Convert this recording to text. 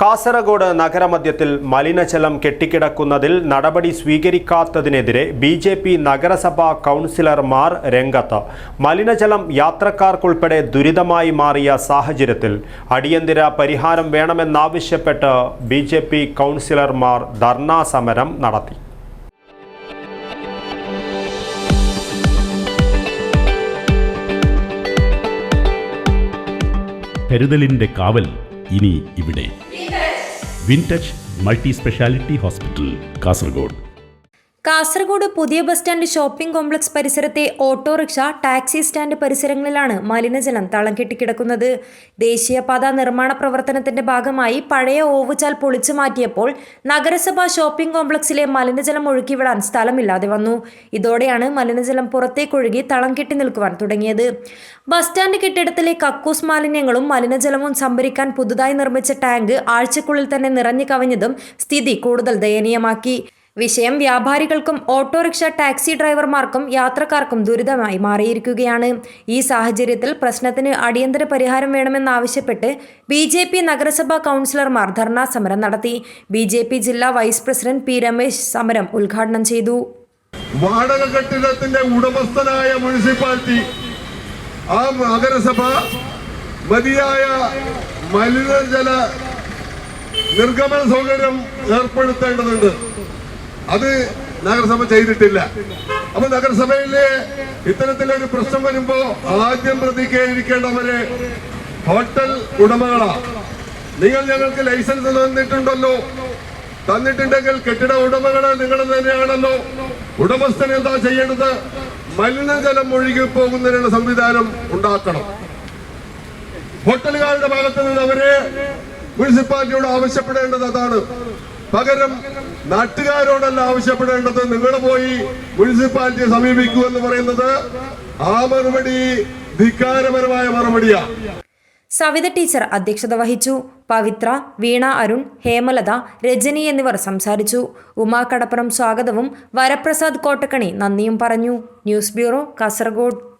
കാസർഗോഡ് നഗരമധ്യത്തിൽ മലിനജലം കെട്ടിക്കിടക്കുന്നതിൽ നടപടി സ്വീകരിക്കാത്തതിനെതിരെ B J P നഗരസഭാ കൗൺസിലർമാർ രംഗത്ത്. മലിനജലം യാത്രക്കാർക്കുൾപ്പെടെ ദുരിതമായി മാറിയ സാഹചര്യത്തിൽ അടിയന്തര പരിഹാരം വേണമെന്നാവശ്യപ്പെട്ട് ബി ജെ പി കൗൺസിലർമാർ ധർണാ സമരം നടത്തി. കരുതലിന്റെ കാവൽ ഇനി ഇവിടെ. Wintouch multi speciality hospital Kasaragod. Kasaragod പുതിയ ബസ് സ്റ്റാൻഡ് ഷോപ്പിംഗ് കോംപ്ലക്സ് പരിസരത്തെ ഓട്ടോറിക്ഷ ടാക്സി സ്റ്റാൻഡ് പരിസരങ്ങളിലാണ് മലിനജലം തളം കെട്ടിക്കിടക്കുന്നത് ദേശീയപാത നിർമ്മാണ പ്രവർത്തനത്തിന്റെ ഭാഗമായി പഴയ ഓവുചാൽ പൊളിച്ചു മാറ്റിയപ്പോൾ നഗരസഭാ ഷോപ്പിംഗ് കോംപ്ലക്സിലെ മലിനജലം ഒഴുക്കിവിടാൻ സ്ഥലമില്ലാതെ വന്നു. ഇതോടെയാണ് മലിനജലം പുറത്തേക്കൊഴുകി തളം കെട്ടി നിൽക്കുവാൻ തുടങ്ങിയത്. ബസ് സ്റ്റാൻഡ് കെട്ടിടത്തിലെ കക്കൂസ് മാലിന്യങ്ങളും മലിനജലവും സംഭരിക്കാൻ പുതുതായി നിർമ്മിച്ച ടാങ്ക് ആഴ്ചക്കുള്ളിൽ തന്നെ നിറഞ്ഞു കവിഞ്ഞതും സ്ഥിതി കൂടുതൽ ദയനീയമാക്കി. വിഷയം വ്യാപാരികൾക്കും ഓട്ടോറിക്ഷ ടാക്സി ഡ്രൈവർമാർക്കും യാത്രക്കാർക്കും ദുരിതമായി മാറിയിരിക്കുകയാണ്. ഈ സാഹചര്യത്തിൽ പ്രശ്നത്തിന് അടിയന്തര പരിഹാരം വേണമെന്നാവശ്യപ്പെട്ട് ബി ജെ പി നഗരസഭാ കൗൺസിലർമാർ ധർണാ സമരം നടത്തി. ബി ജെ പി ജില്ലാ വൈസ് പ്രസിഡന്റ് പി രമേശ് സമരം ഉദ്ഘാടനം ചെയ്തു. വാടക കെട്ടിടത്തിന്റെ ഉടമസ്ഥനായ മുനിസിപ്പാലിറ്റി ആ നഗരസഭ മതിയായ മലിനജല നിർഗമന സൗകര്യം ഏർപ്പെടുത്തേണ്ടതുണ്ട്. അത് നഗരസഭ ചെയ്തിട്ടില്ല. അപ്പൊ നഗരസഭയിലെ ഇത്തരത്തിലൊരു പ്രശ്നം വരുമ്പോ ആദ്യം പ്രതികരിക്കേണ്ടവര് ഹോട്ടൽ ഉടമകളാ. നിങ്ങൾ ഞങ്ങൾക്ക് ലൈസൻസ് തന്നിട്ടുണ്ടല്ലോ. തന്നിട്ടുണ്ടെങ്കിൽ കെട്ടിട ഉടമകൾ നിങ്ങൾ തന്നെയാണല്ലോ. ഉടമസ്ഥൻ എന്താ ചെയ്യേണ്ടത്? മലിനജലം ഒഴുകി പോകുന്നതിനുള്ള സംവിധാനം ഉണ്ടാക്കണം. ഹോട്ടലുകാരുടെ ഭാഗത്ത് നിന്ന് അവർ മുനിസിപ്പാലിറ്റിയോട് ആവശ്യപ്പെടേണ്ടത് അതാണ്. പകരം നാട്ടുകാരോടല്ല ആവശ്യപ്പെടേണ്ടത്. നിങ്ങൾ പോയി മുനിസിപ്പാലിറ്റിയെ സമീപിക്കൂ എന്ന് പറയുന്നത് ആ മറുപടി ധിക്കാരപരമായ മറുപടിയാ. സവിത ടീച്ചർ അധ്യക്ഷത വഹിച്ചു. പവിത്ര വീണ അരുൺ ഹേമലത രജനി എന്നിവർ സംസാരിച്ചു. ഉമാ കടപ്പുറം സ്വാഗതവും വരപ്രസാദ് കോട്ടക്കണി നന്ദിയും പറഞ്ഞു. News bureau Kasaragod.